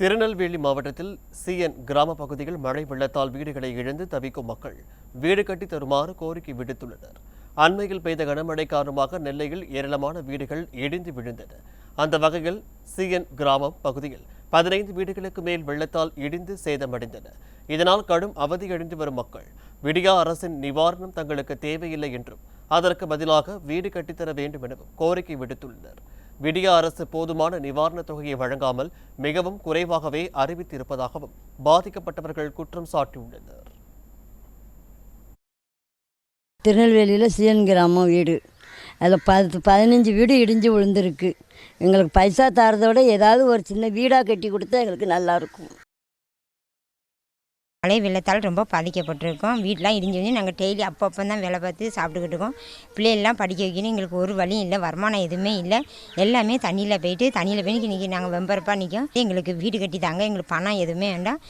திருநெல்வேலி மாவட்டத்தில் சிஎன் கிராம பகுதியில் மழை வெள்ளத்தால் வீடுகளை இழந்து தவிக்கும் மக்கள் வீடு கட்டி தருமாறு கோரிக்கை விடுத்துள்ளனர். அண்மையில் பெய்த கனமழை காரணமாக நெல்லையில் ஏராளமான வீடுகள் இடிந்து விழுந்தன. அந்த வகையில் சிஎன் கிராமம் பகுதியில் பதினைந்து வீடுகளுக்கு மேல் வெள்ளத்தால் இடிந்து சேதமடைந்தன. இதனால் கடும் அவதியடைந்து வரும் மக்கள். விடியா அரசின் நிவாரணம் தங்களுக்கு தேவையில்லை என்றும் அதற்கு பதிலாக வீடு கட்டித்தர வேண்டும் எனவும் கோரிக்கை விடுத்துள்ளனர். விடிய அரசு போதுமான நிவாரணத் தொகையை வழங்காமல் மிகவும் குறைவாகவே அறிவித்திருப்பதாகவும் பாதிக்கப்பட்டவர்கள் குற்றம் சாட்டியுள்ளனர். திருநெல்வேலியில் சிஎன் கிராமம் வீடு. அதில் பத்து பதினஞ்சு வீடு இடிஞ்சு விழுந்திருக்கு. எங்களுக்கு பைசா தரதை விட ஏதாவது ஒரு சின்ன வீடாக கட்டி கொடுத்தா எங்களுக்கு நல்லாயிருக்கும் மழை வெள்ளத்தால் ரொம்ப பாதிக்கப்பட்டிருக்கோம். வீடெலாம் இடிஞ்சு வந்து நாங்கள் டெய்லி அப்பப்போ தான் வேலை பார்த்து சாப்பிட்டுக்கிட்டு இருக்கோம். பிள்ளைகள்லாம் படிக்க வைக்கணும். எங்களுக்கு ஒரு வழியும் இல்லை வருமானம் எதுவுமே இல்லை. எல்லாமே தண்ணியில் போயிட்டு தண்ணியில் போய் இன்றைக்கி நாங்கள் வெம்பரப்பாக நிற்கும் எங்களுக்கு வீடு கட்டி தாங்க எங்களுக்கு பணம் எதுவுமே வேண்டாம்.